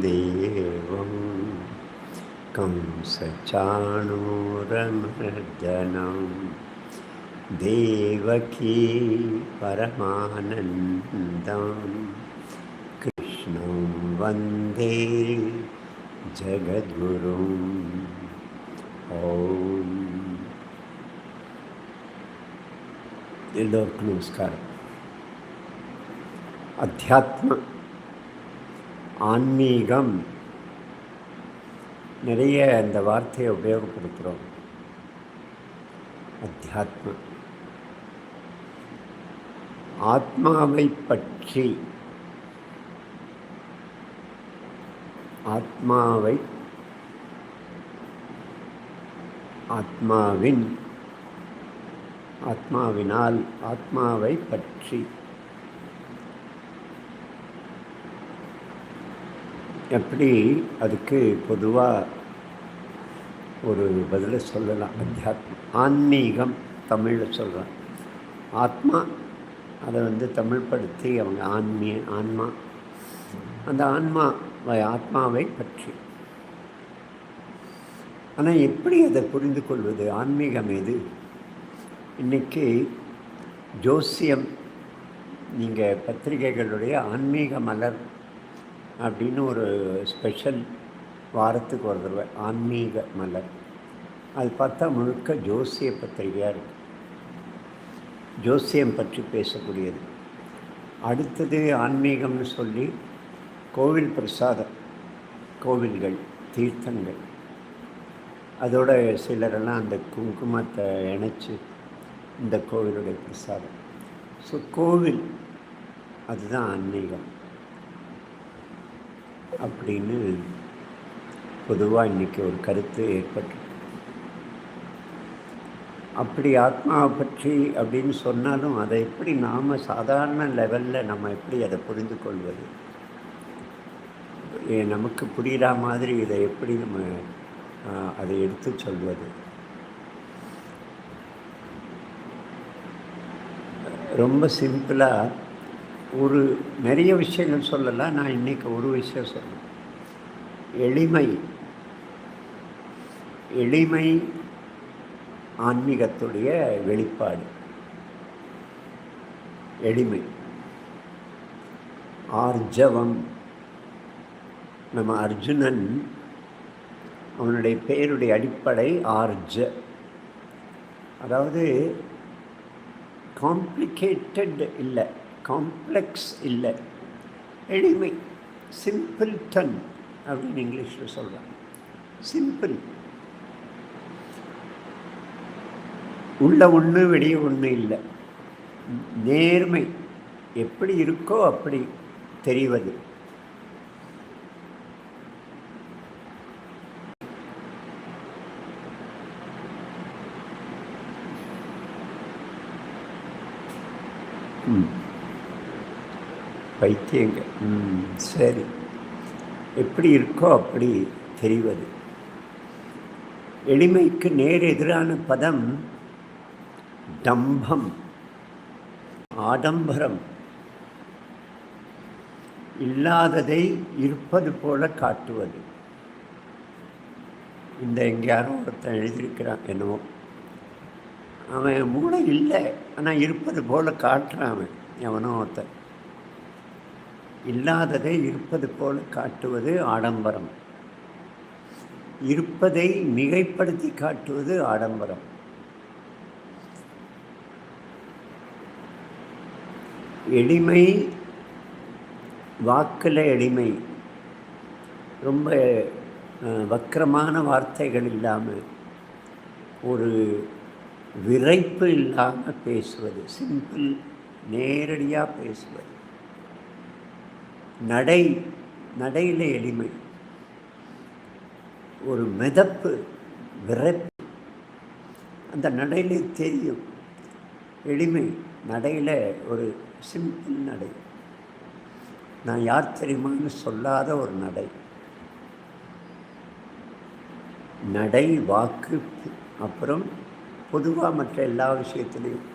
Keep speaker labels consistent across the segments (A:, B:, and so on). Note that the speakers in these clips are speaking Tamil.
A: देवं। कंसचाणूरमर्दनं देवकी परमानन्दं। कृष्णं वंदे जगद्गुरुम् ॐ। नमस्कार। अध्यात्म ஆன்மீகம். நிறைய அந்த வார்த்தையை உபயோகப்படுத்துகிறோம் அத்தியாத்ம ஆத்மாவை பற்றி. ஆத்மாவை. ஆத்மாவின். ஆத்மாவினால் ஆத்மாவை பற்றி. எப்படி அதுக்கு பொதுவாக ஒரு பதிலை சொல்லலாம். அத்தியாத்மம் ஆன்மீகம் தமிழில் சொல்கிறான் ஆத்மா அதை வந்து தமிழ்படுத்தி அவங்க ஆன்மீ ஆன்மா அந்த ஆன்மா ஆத்மாவை பற்றி. ஆனால் எப்படி அதை புரிந்து கொள்வது? ஆன்மீகம் எது? இன்றைக்கி ஜோசியம் நீங்கள் பத்திரிகைகளுடைய ஆன்மீக மலர் அப்படின்னு ஒரு ஸ்பெஷல் வாரத்துக்கு ஒரு தடவை ஆன்மீக மலர். அது பார்த்தா முழுக்க ஜோசிய பத்திரிகையாக இருக்குது ஜோசியம் பற்றி பேசக்கூடியது. அடுத்தது ஆன்மீகம்னு சொல்லி கோவில் பிரசாதம் கோவில்கள் தீர்த்தங்கள். அதோட சிலரெல்லாம் அந்த குங்குமத்தை இணைச்சி இந்த கோவிலுடைய பிரசாதம். ஸோ கோவில் அதுதான் ஆன்மீகம். அப்படின்னு பொதுவாக இன்றைக்கி ஒரு கருத்து ஏற்பட்டு அப்படி ஆத்மாவை பற்றி அப்படின்னு சொன்னாலும் அதை எப்படி நாம் சாதாரண லெவலில் நம்ம எப்படி அதை புரிந்து கொள்வது? நமக்கு புரிகிற மாதிரி இதை எப்படி நம்ம அதை எடுத்து சொல்வது? ரொம்ப சிம்பிளாக ஒரு நிறைய விஷயங்கள் சொல்லலாம் நான் இன்றைக்கி ஒரு விஷயம் சொல்லுவேன் எளிமை. எளிமை ஆன்மீகத்துடைய வெளிப்பாடு. எளிமை. ஆர்ஜவம். நம்ம அர்ஜுனன் அவனுடைய பெயருடைய அடிப்படை ஆர்ஜ. அதாவது காம்ப்ளிகேட்டட் இல்லை. காம்ப்ளெக்ஸ் இல்லை. எளிமை. சிம்பிள் டன் அப்படின்னு இங்கிலீஷில் சொல்கிறாங்க சிம்பிள் உள்ள ஒன்று வெளியே ஒன்று இல்லை. நேர்மை. எப்படி இருக்கோ அப்படி தெரிவது. ம். பைத்தியங்க. ம் சரி. எப்படி இருக்கோ அப்படி தெரிவது. எளிமைக்கு நேர் எதிரான பதம் டம்பம் ஆடம்பரம். இல்லாததை இருப்பது போல காட்டுவது. இந்த எங்கேயாரும் ஒருத்தன் எழுதியிருக்கிறான் என்னவோ. அவன் மூளை இல்லை ஆனால் இருப்பது போல காட்டுறான் அவன். எவனோ ஒருத்தன். இல்லாததை இருப்பது போல காட்டுவது ஆடம்பரம். இருப்பதை மிகைப்படுத்தி காட்டுவது ஆடம்பரம். எளிமை வாக்கில் எளிமை. ரொம்ப வக்கரமான வார்த்தைகள் இல்லாமல் ஒரு விரைப்பு இல்லாமல் பேசுவது. சிம்பிள் நேரடியாக பேசுவது. நடை நடையில் எளிமை. ஒரு மிதப்பு விரைப்பு அந்த நடையில் தெரியும். எளிமை நடையில் ஒரு சிம்பிள் நடை. நான் யார் தெரியுமான்னு சொல்லாத ஒரு நடை. நடை வாக்கு அப்புறம் பொதுவாக மற்ற எல்லா விஷயத்துலேயும்.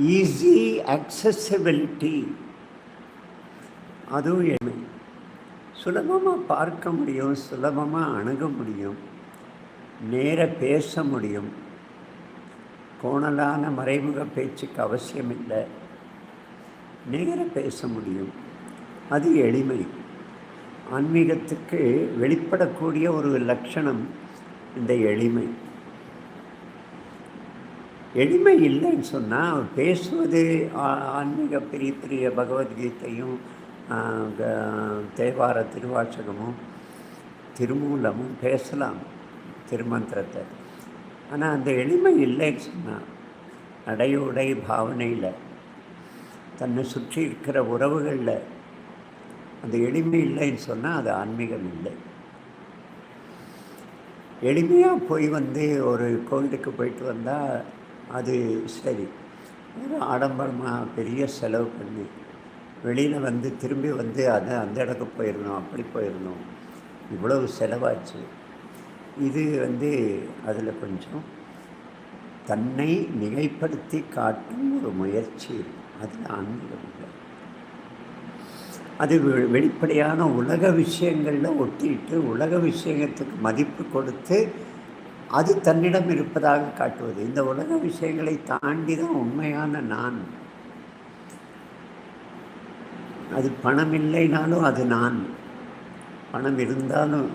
A: ஈஸி அக்சசபிலிட்டி அதுவும் எளிமை சுலபமாக பார்க்க முடியும் சுலபமாக அணுக முடியும் நேர பேச முடியும். கோணலான மறைமுக பேச்சுக்கு அவசியம் இல்லை நேர பேச முடியும். அது எளிமை. ஆன்மீகத்துக்கு வெளிப்படக்கூடிய ஒரு லட்சணம் இந்த எளிமை. எளிமை இல்லைன்னு சொன்னால் பேசுவது ஆ- ஆன்மீக பெரிய பெரிய பகவத்கீதையும் தேவார திருவாசகமும் திருமூலமும் பேசலாம் திருமந்திரத்தை. ஆனால் அந்த எளிமை இல்லைன்னு சொன்னால் நடையுடை பாவனையில் தன்னை சுற்றி இருக்கிற உறவுகளில் அந்த எளிமை இல்லைன்னு சொன்னால் அது ஆன்மீகம் இல்லை. எளிமையாக போய் வந்து ஒரு கோவிலுக்கு போயிட்டு வந்தால் அது சரி. ஆடம்பரமாக பெரிய செலவு பண்ணி வெளியில் வந்து திரும்பி வந்து அதை அந்த இடத்துக்கு போயிடணும் அப்படி போயிடணும் இவ்வளவு செலவாச்சு. இது வந்து அதில் கொஞ்சம் தன்னை மிகைப்படுத்தி காட்டும் ஒரு முயற்சி. அதில் ஆன்மீகம் இல்லை. அது வெ- வெளிப்படையான உலக விஷயங்களில் ஒட்டிட்டு உலக விஷயத்துக்கு மதிப்பு கொடுத்து அது தன்னிடம் இருப்பதாக காட்டுவது. இந்த உலக விஷயங்களை தாண்டி தான் உண்மையான நான். அது பணம் இல்லைனாலும் அது நான். பணம் இருந்தாலும்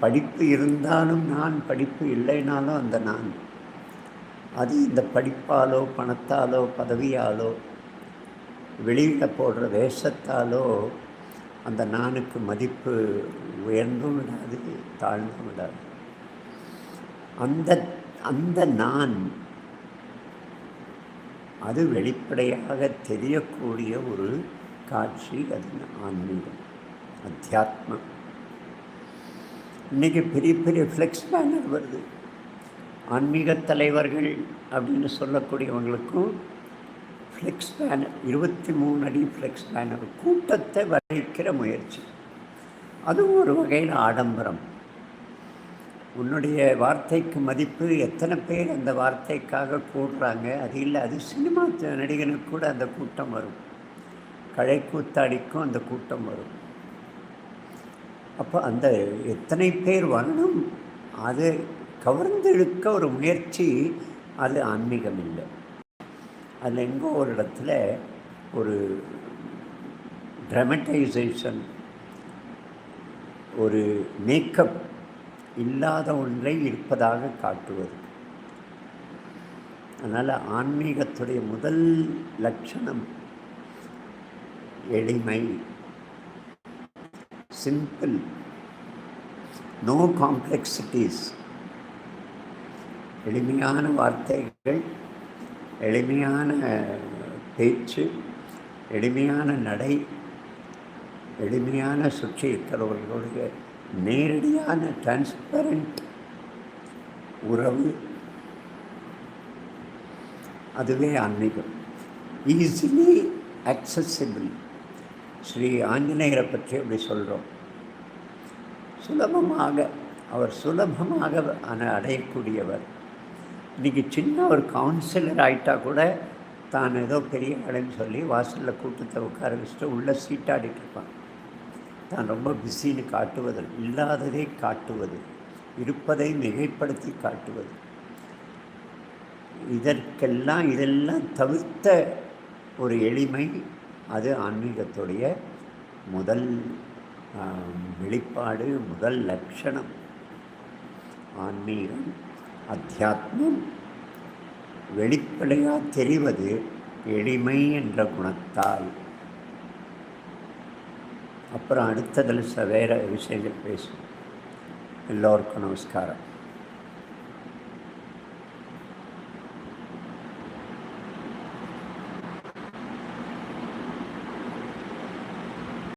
A: படிப்பு இருந்தாலும் நான் படிப்பு இல்லைனாலும் அந்த நான். அது இந்த படிப்பாலோ பணத்தாலோ பதவியாலோ வெளியில் போடுற வேஷத்தாலோ அந்த நானுக்கு மதிப்பு உயர்ந்தும் விடாது தாழ்ந்தும் விடாது. அந்த அந்த நான் அது வெளிப்படையாக தெரியக்கூடிய ஒரு காட்சி அது ஆன்மீகம் அத்தியாத்மம். இன்றைக்கி பெரிய பெரிய ஃப்ளெக்ஸ் பேனர் வருது. ஆன்மீக தலைவர்கள் அப்படின்னு சொல்லக்கூடியவங்களுக்கும் ஃப்ளெக்ஸ் பேனர் இருபத்தி மூணு அடி ஃப்ளெக்ஸ் பேனர் கூட்டத்தை வரைக்கிற முயற்சி. அதுவும் ஒரு வகையில் ஆடம்பரம். உன்னுடைய வார்த்தைக்கு மதிப்பு எத்தனை பேர் அந்த வார்த்தைக்காக கூடுறாங்க அது இல்லை அது சினிமா நடிகனுக்கு கூட அந்த கூட்டம் வரும். கழைக்கூத்தாடிக்கும் அந்த கூட்டம் வரும். அப்போ அந்த எத்தனை பேர் வரணும்? அது கவர்ந்தெழுக்க ஒரு முயற்சி அது ஆன்மீகம் இல்லை அதில் எங்கோ ஒரு இடத்துல ஒரு ட்ரமட்டைசேஷன் ஒரு மேக்கப் இல்லாத ஒன்றை இருப்பதாக காட்டுவது. அதனால் ஆன்மீகத்துடைய முதல் லட்சணம் எளிமை. சிம்பிள் நோ காம்ப்ளெக்சிட்டிஸ் எளிமையான வார்த்தைகள் எளிமையான பேச்சு எளிமையான நடை எளிமையான சுற்றி இருக்கிறவர்களுடைய நேரடியான டிரான்ஸ்பரண்ட் உறவு. அதுவே ஆன்மீகம். Easily accessible. ஸ்ரீ ஆஞ்சநேயரை பற்றி அப்படி சொல்கிறோம் சுலபமாக அவர் சுலபமாக அடையக்கூடியவர். இன்றைக்கி சின்ன ஒரு கவுன்சிலர் ஆயிட்டா கூட தான் ஏதோ பெரிய கடைன்னு சொல்லி வாசலில் கூட்டத்தை உட்கார வச்சுட்டு உள்ளே சீட்டாடிட்டு இருப்பான். தான் ரொம்ப பிஸின்னு காட்டுவது இல்லாததை காட்டுவது இருப்பதை மிகைப்படுத்தி காட்டுவது. இதற்கெல்லாம் இதெல்லாம் தவிர்த்த ஒரு எளிமை அது ஆன்மீகத்துடைய முதல் வெளிப்பாடு முதல் லட்சணம். ஆன்மீகம் அத்தியாத்மம். வெளிப்படையாக தெரிவது எளிமை என்ற குணத்தால். அப்புறம் அடுத்ததில் வேறு விஷயங்கள் பேசுவோம். எல்லோருக்கும் நமஸ்காரம்.